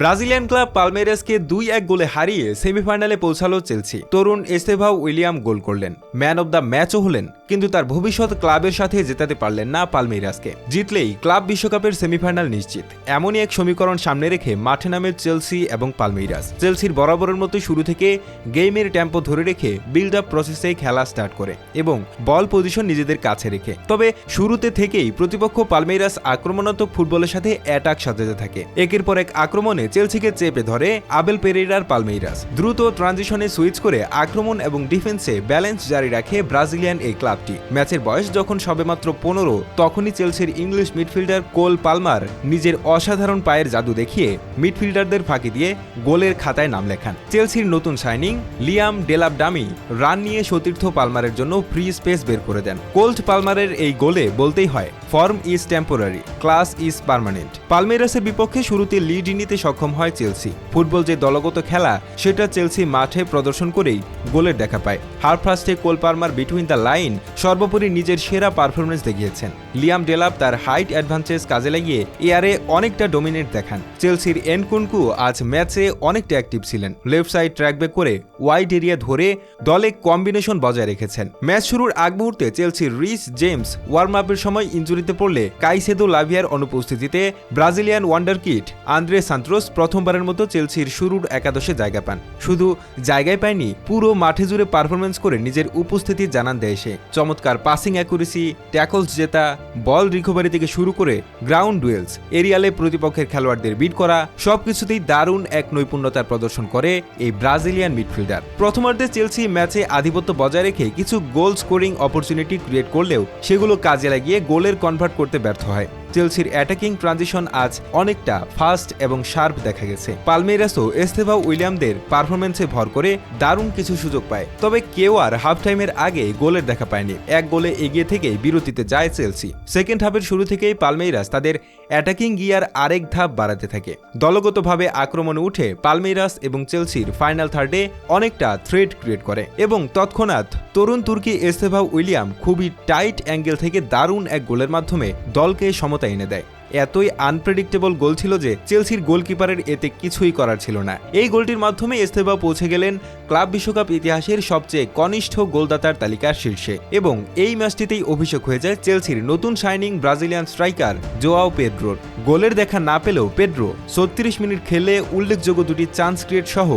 Brazilian club পালমেরাসকে দুই এক গোলে হারিয়ে সেমিফাইনালে পৌঁছালো চেলসি। তরুণ এস্তেভাও উইলিয়াম গোল করলেন। ম্যান অব দ্য ম্যাচও হলেন, কিন্তু তার ভবিষ্যৎ ক্লাবের সাথে জেতাতে পারলেন না পালমেইরাসকে। জিতলেই ক্লাব বিশ্বকাপের সেমিফাইনাল নিশ্চিত। এমনই এক সমীকরণ সামনে রেখে মাঠে নামে চেলসি এবং পালমেইরাস। চেলসির বরাবরের মতো শুরু থেকে গেমের টেম্পো ধরে রেখে বিল্ড আপ প্রসেসে খেলা স্টার্ট করে এবং বল পজিশন নিজেদের কাছে রেখে। তবে শুরুতে থেকেই প্রতিপক্ষ পালমেইরাস আক্রমণাত্মক ফুটবলের সাথে অ্যাটাক সাজাতে থাকে। একের পর এক আক্রমণে চেলসিকে চেপে ধরে আবেল পেরেরার পালমেইরাস। দ্রুত ট্রানজিশনে সুইচ করে আক্রমণ এবং ডিফেন্সে ব্যালেন্স জারি রাখে ব্রাজিলিয়ান এই ক্লাবটি। ম্যাচের বয়স যখন সবেমাত্র পনেরো, তখনই চেলসির ইংলিশ মিডফিল্ডার কোল পালমার নিজের অসাধারণ পায়ের জাদু দেখিয়ে মিডফিল্ডারদের ফাঁকি দিয়ে গোলের খাতায় নাম লেখান। চেলসির নতুন signing, Liam Delap dummy run নিয়ে সতীর্থ পালমারের জন্য ফ্রি স্পেস বের করে দেন। কোল্ট পালমারের এই গোলে বলতেই হয়, form is temporary, class is permanent. পালমেরাসের বিপক্ষে শুরুতে লিড নিতে সক্ষম হয় চেলসি। ফুটবল যে দলগত খেলা, সেটা চেলসি মাঠে প্রদর্শন করেই গোলের দেখা পায়। হাফ ফার্স্টে Cole Palmer between the line সর্বোপরি নিজের সেরা পারফরমেন্স দেখিয়েছেন। লিয়াম ডেলাপ তার হাইট অ্যাডভান্টেজ কাজে লাগিয়ে এয়ারে অনেকটা ডোমিনেট দেখান। চেলসির এনকুনকু আজ ম্যাচে অনেকটা অ্যাক্টিভ ছিলেন। লেফট সাইড ট্র্যাকব্যাক করে ওয়াইড এরিয়া ধরে দলে কম্বিনেশন বজায় রেখেছেন। ম্যাচ শুরুর আগ মুহূর্তে চেলসির রিস জেমস ওয়ার্ম আপের সময় ইঞ্জুরিতে পড়লে কাইসেদো লাভিয়ার অনুপস্থিতিতে Brazilian wonder kid Andrey Santos প্রথমবারের মতো চেলসির শুরুর একাদশে জায়গা পান। শুধু জায়গায় পায়নি, পুরো মাঠে জুড়ে পারফরমেন্স করে নিজের উপস্থিতি জানান সে। চমৎকার পাসিং অ্যাকুরেসি ট্যাকলস জেতা বল রিকভারি থেকে শুরু করে গ্রাউন্ড ডুয়েলস এরিয়ালে প্রতিপক্ষের খেলোয়াড়দের বিট করা, সবকিছুতেই দারুণ এক নৈপুণ্যতার প্রদর্শন করে এই ব্রাজিলিয়ান মিডফিল্ডার প্রথমার্ধে চেলসি ম্যাচে আধিপত্য বজায় রেখে কিছু গোল স্কোরিং অপরচুনিটি ক্রিয়েট করলেও সেগুলো কাজে লাগিয়ে গোলের কনভার্ট করতে ব্যর্থ হয়। চেলসির অ্যাটাকিং ট্রানজিশন আজ অনেকটা ফাস্ট এবং শার্প দেখা গেছে। পালমেরাসও এস্তেভা উইলিয়ামদের পারফরমেন্সে ভর করে দারুণ কিছু সুযোগ পায়। তবে কেউ আর হাফ টাইমের আগে গোলের দেখা পায়নি। এক গোলে এগিয়ে থেকেই বিরতিতে যায় চেলসি। সেকেন্ড হাফের শুরু থেকেই পালমেইরাস তাদের অ্যাটাকিং গিয়ার আরেক ধাপ বাড়াতে থাকে। দলগতভাবে আক্রমণে উঠে পালমেইরাস এবং চেলসির ফাইনাল থার্ডে অনেকটা থ্রেড ক্রিয়েট করে এবং তৎক্ষণাৎ তরুণ তুর্কি এস্তেভা উইলিয়াম খুবই টাইট অ্যাঙ্গেল থেকে দারুণ এক গোলের মাধ্যমে দলকে সমতা এনে দেয়। এতই আনপ্রেডিক্টেবল গোল ছিল যে চেলসির গোলকিপারের এতে কিছুই করার ছিল না। এই গোলটির মাধ্যমে এস্তেবা পৌঁছে গেলেন ক্লাব বিশ্বকাপ ইতিহাসের সবচেয়ে কনিষ্ঠ গোলদাতার তালিকার শীর্ষে এবং এই ম্যাচটিতেই অভিষেক হয়ে যায় চেলসির নতুন শাইনিং ব্রাজিলিয়ান স্ট্রাইকার জোয়াও পেড্রোর গোলের দেখা না পেলেও পেড্রো ছত্রিশ মিনিট খেলে উল্লেখযোগ্য দুটি চান্স ক্রিয়েট সহ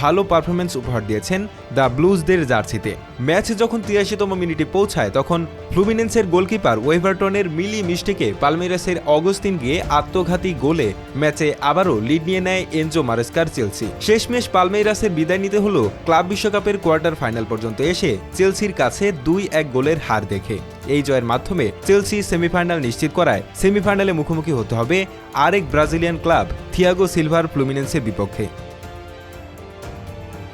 ভালো পারফরমেন্স উপহার দিয়েছেন দ্য ব্লুজদের জার্সিতে। ম্যাচে যখন তিরাশিতম মিনিটে পৌঁছায়, তখন ফ্লুমিনেন্সের গোলকিপার ওয়েভারটনের মিলি মিস্টেকে পালমেরাসের অগস্তিন গিয়ে আত্মঘাতী গোলে ম্যাচে আবারও লিড নিয়ে নেয় এনজো মারেস্কার চেলসি। শেষমেশ পালমেইরাসের বিদায় নিতে হলো ক্লাব বিশ্বকাপের কোয়ার্টার ফাইনাল পর্যন্ত এসে চেলসির কাছে দুই এক গোলের হার দেখে। এই জয়ের মাধ্যমে চেলসি সেমিফাইনাল নিশ্চিত করায় সেমিফাইনালে মুখোমুখি হতে হবে আরেক ব্রাজিলিয়ান ক্লাব, থিয়াগো সিলভার ফ্লুমিনেন্সের বিপক্ষে।